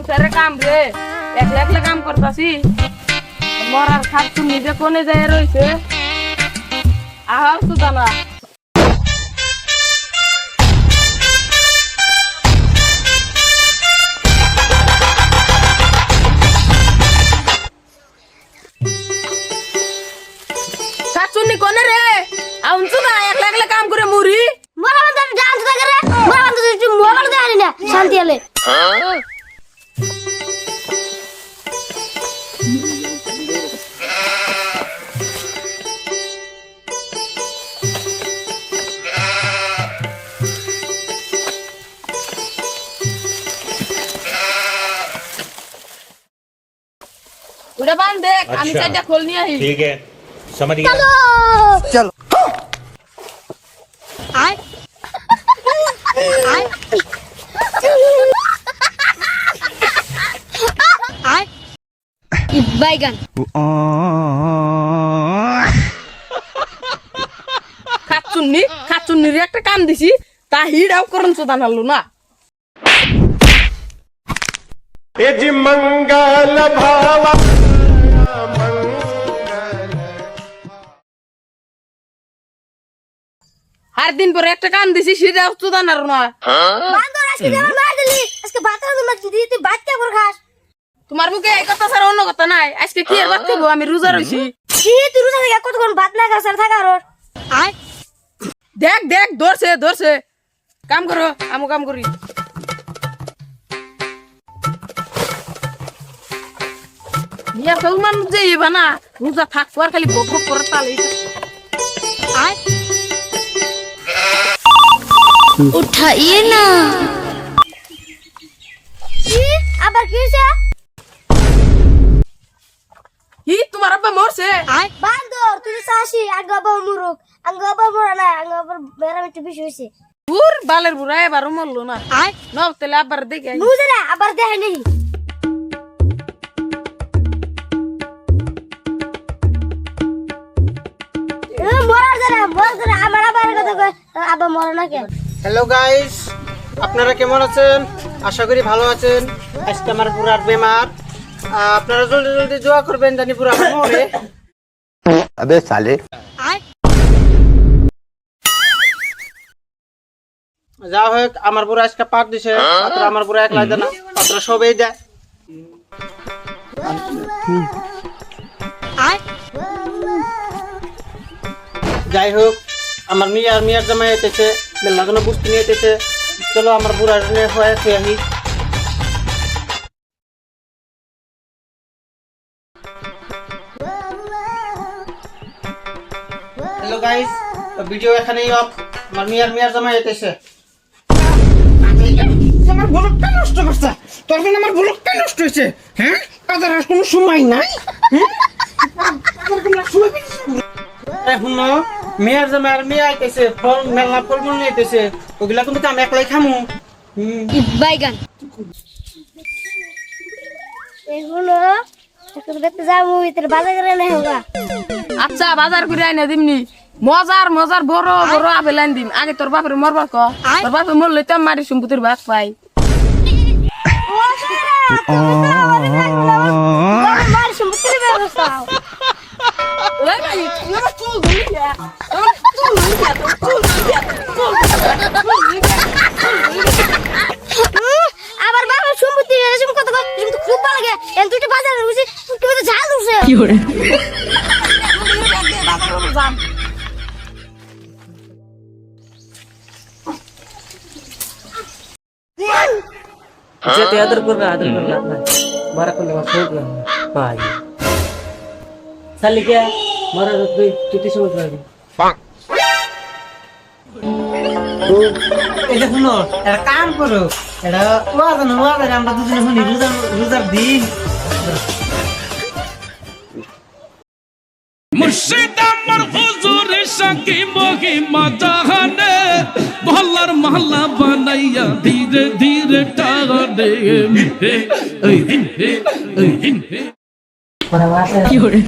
সংসারে কাম রে। একলা একলা কাম করতাছি। মরার খাট তুমি যে কোনে যায় রইছে। আহার সুদানা কাচুনি কোনে রে? আউনছু না একলা একলা কাম করে মরা। শান্তি হলে Udah pandek, ambil saja kulnya ini. Oke, iya, sama dia. Halo! Cel! Baigan. খাচুন্নি খাচুন্নির একটা কান দিছি তা হিড়াও করন চোদান হলো না। এ যে মঙ্গল ভাবা আর দিন পরে একটা কান দিছি সেটা চোদান আর না। বান্দর আজকে মার দিলি আজকে ভাত দিতে ভাত কে খাস তোমার মুখে এই কথা ছাড়া অন্য কথা নাই। আজকে কি আর বাদ খাব আমি রোজা রইছি। কি তুই রোজা থেকে কতক্ষণ ভাত না খাস আর থাকা আয়। দেখ দেখ ধরছে ধরছে। কাম করো আমু কাম করি। মিয়া সলমান যে ইবা না রোজা থাকব আর খালি বক বক করে তালে আয়। উঠাইয়ে না। কি আবার কি হইছে? কি তোমার আব্বা মরছে। আয়। বান্দর তুই চাষি আগে আবার মুরুক। আগে আবার মরা না আগে আবার বেড়াম একটু বেশি হয়েছে। পুর বালের বুড়া এবারও মরলো না। আয়। নব তাহলে আবার দেখে বুঝে না আবার দেখে নেই। মরার যারা মরার যারা আমার আবার কথা আবার মরে না কেন? হ্যালো গাইস আপনারা কেমন আছেন? আশা করি ভালো আছেন। আজকে আমার পুরার বেমার। আপনারা জলদি জলদি করবেন জানি পুরো আমার আবে সালে। যা হোক আমার পুরো আজকে পাক দিছে আমার পুরো একলাই দেয় না পাত্র সবেই দেয়। যাই হোক আমার মেয়ে আর মেয়ের জামাই এতেছে মেলার জন্য বুঝতে নিয়ে এতেছে চলো আমার বুড়া হয়ে খেয়ে আসি গাইস ভিডিও এখানেই অফ আমার মিয়ার মিয়ার জামাই এসেছে আমার ব্লকটা নষ্ট করছে। তোর জন্য আমার ব্লকটা নষ্ট হয়েছে। হ্যাঁ? কাজের আর কোনো সময় নাই। হ্যাঁ? এখন মেয়ের যে মেয়ের মেয়ে আইতেছে ফল মেলা ফল মূল নিয়ে আইতেছে ওগুলা কিন্তু আমি একলাই খামু। হুম। বাইগান। এগুলো যাব ভিতরে বাজার করে নেই হোগা আচ্ছা বাজার করে আইনা দিমনি। মজার মজার বড় বড় আপেল আইন দিম। আগে তোর বাপের মরবা ক। তোর বাপে মরলে তো মারি সম্পত্তির ভাগ পাই। কে কে কে কে আবার সম্পত্তি এরকম খুব ভালো লাগে। এন দুইটা বাজারে বুঝি তুমি তো ঝাল উঠছে। যাম যেতে আদর করবে আদর করবে মারা করলে আমার শোক না ভাই। শালিকা মারা তুই তুই সময় পাবি এটা শুনো একটা কাম করো। এটা ওয়াজ না আমরা দুজনে শুনি রোজার রোজার দিন। মুর্শিদ আমার হুজুর। সাকি মহিমা জাহানে মহল্লার মহল্লা বানাইয়া ধীরে ধীরে টানে। হে এই হিন হে এই হিন হে। কি হরে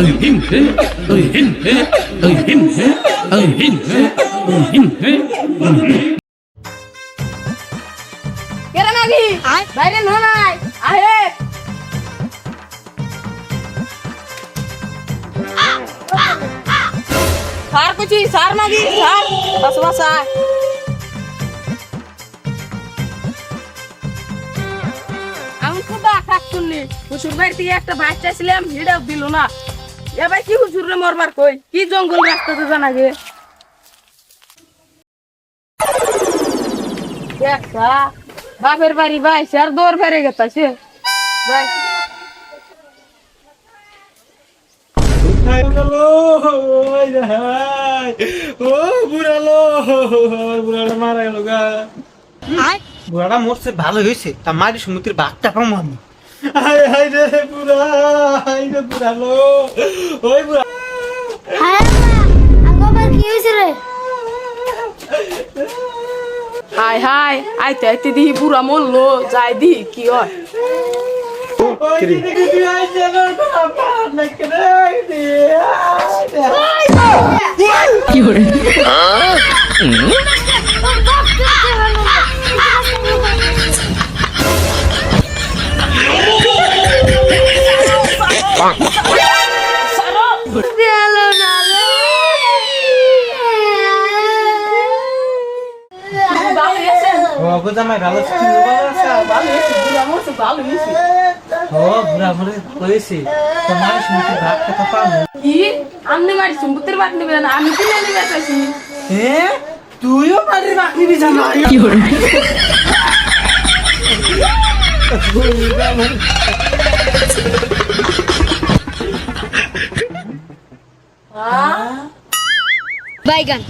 এই হিন হে এই হিন হে এই হিন হে এই হিন হে এই হিন হে এ বাইরে নো। নাই সার কুচি, সার মাগি, সার। বাস বাস, আয়। আমি আকাশ শুনলি হুসুর বাড়ি থেকে একটা বাচ্চা ছিলাম হিডাও দিল না। এবার কি হুসুর রে মরবার কই? কি জঙ্গল রাস্তাতে জানা গে? বাপের বাড়ি ভাই আর দৌড় ফেরে গেছে ভাই। রে হাই। ও বুড়ালো আমার বুড়াটা মারা গেল গা। বুড়াটা মরছে ভালো হয়েছে। তা মারি সমুদ্রের বাঘটা পাবো আমি হাই হাই রে বুড়া হাই রে বুড়ালো ওই বুড়া। হ্যাঁ আবার কি হয়েছে রে? হাই হাই আইতে আইতে দিহি পুরা মরলো। যাই দিহি কি হয়। রে গেল গো জামাই ভালো তুমি ভালো আছো? ভালো হয়েছে পুরা মরছে ভালো হয়েছে ও বুড়া মরে হয়েছে তো মারি সমুদ্রের বাঘটা তো পাবো। কি? আমনি মারি সুম্বুতের বাট নিবে না আমি কি নিয়ে নিবে চাইছি এ তুইও মারির বাঘ নিবি জামাই বাইগান।